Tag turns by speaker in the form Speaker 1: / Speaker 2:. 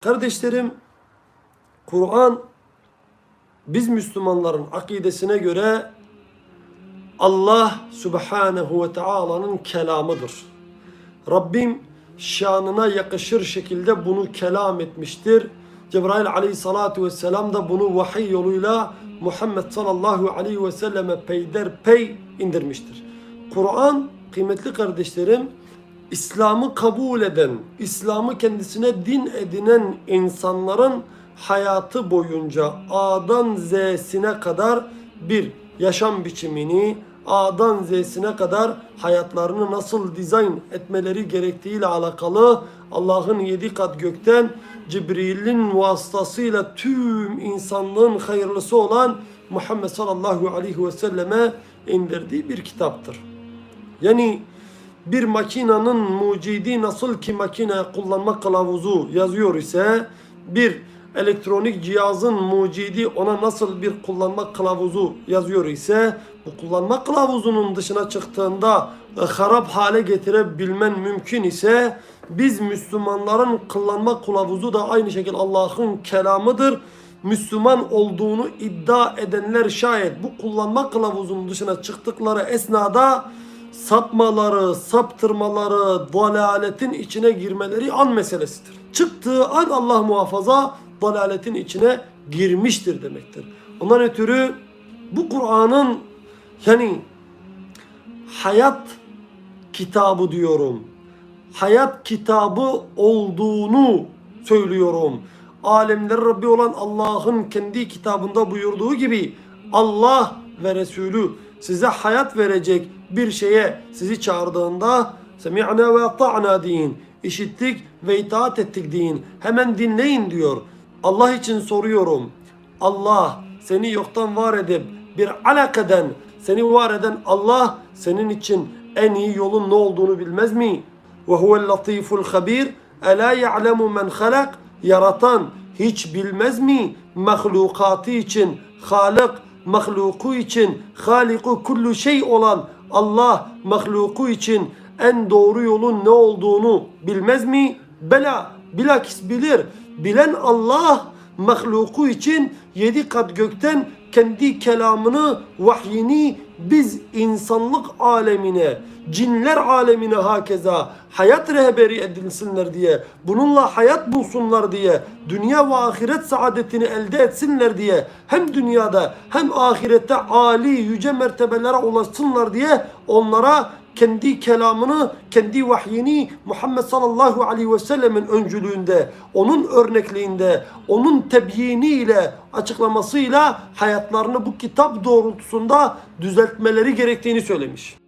Speaker 1: Kardeşlerim, Kur'an biz Müslümanların akidesine göre Allah Subhanahu ve Taala'nın kelamıdır. Rabbim şanına yakışır şekilde bunu kelam etmiştir. Cebrail aleyhissalatu vesselam da bunu vahiy yoluyla Muhammed sallallahu aleyhi ve selleme peyderpey indirmiştir. Kur'an kıymetli kardeşlerim İslam'ı kabul eden, İslam'ı kendisine din edinen insanların hayatı boyunca A'dan Z'sine kadar bir yaşam biçimini, A'dan Z'sine kadar hayatlarını nasıl dizayn etmeleri gerektiğiyle alakalı Allah'ın yedi kat gökten Cibril'in vasıtasıyla tüm insanlığın hayırlısı olan Muhammed sallallahu aleyhi ve selleme indirdiği bir kitaptır. Yani bir makinenin mucidi nasıl ki makine kullanma kılavuzu yazıyor ise bir elektronik cihazın mucidi ona nasıl bir kullanma kılavuzu yazıyor ise bu kullanma kılavuzunun dışına çıktığında e, harap hale getirebilmen mümkün ise biz Müslümanların kullanma kılavuzu da aynı şekilde Allah'ın kelamıdır. Müslüman olduğunu iddia edenler şayet bu kullanma kılavuzunun dışına çıktıkları esnada sapmaları, saptırmaları, dalaletin içine girmeleri an meselesidir. Çıktığı an Allah muhafaza dalaletin içine girmiştir demektir. Ondan ötürü bu Kur'an'ın yani hayat kitabı diyorum. Hayat kitabı olduğunu söylüyorum. Alemler Rabbi olan Allah'ın kendi kitabında buyurduğu gibi Allah ve Resulü size hayat verecek bir şeye sizi çağırdığında semi'na ve ata'na deyin. İşittik ve itaat ettik deyin. Hemen dinleyin diyor. Allah için soruyorum. Allah seni yoktan var edip bir alakaden seni var eden Allah senin için en iyi yolun ne olduğunu bilmez mi? Ve huvel latiful habir. Ela ya'lemu men halak. Yaratan hiç bilmez mi? Mahlukatı için Halık mahluku için haliku kullu şey olan Allah mahluku için en doğru yolun ne olduğunu bilmez mi? Bela bilakis bilir. Bilen Allah mahluku için yedi kat gökten kendi kelamını, vahyini biz insanlık alemine, cinler alemine hakeza hayat rehberi edilsinler diye, bununla hayat bulsunlar diye, dünya ve ahiret saadetini elde etsinler diye, hem dünyada hem ahirette ali yüce mertebelere ulaşsınlar diye onlara kendi kelamını, kendi vahyini Muhammed sallallahu aleyhi ve sellemin öncülüğünde, onun örnekliğinde, onun tebyiniyle, açıklamasıyla hayatlarını bu kitap doğrultusunda düzeltmeleri gerektiğini söylemiş.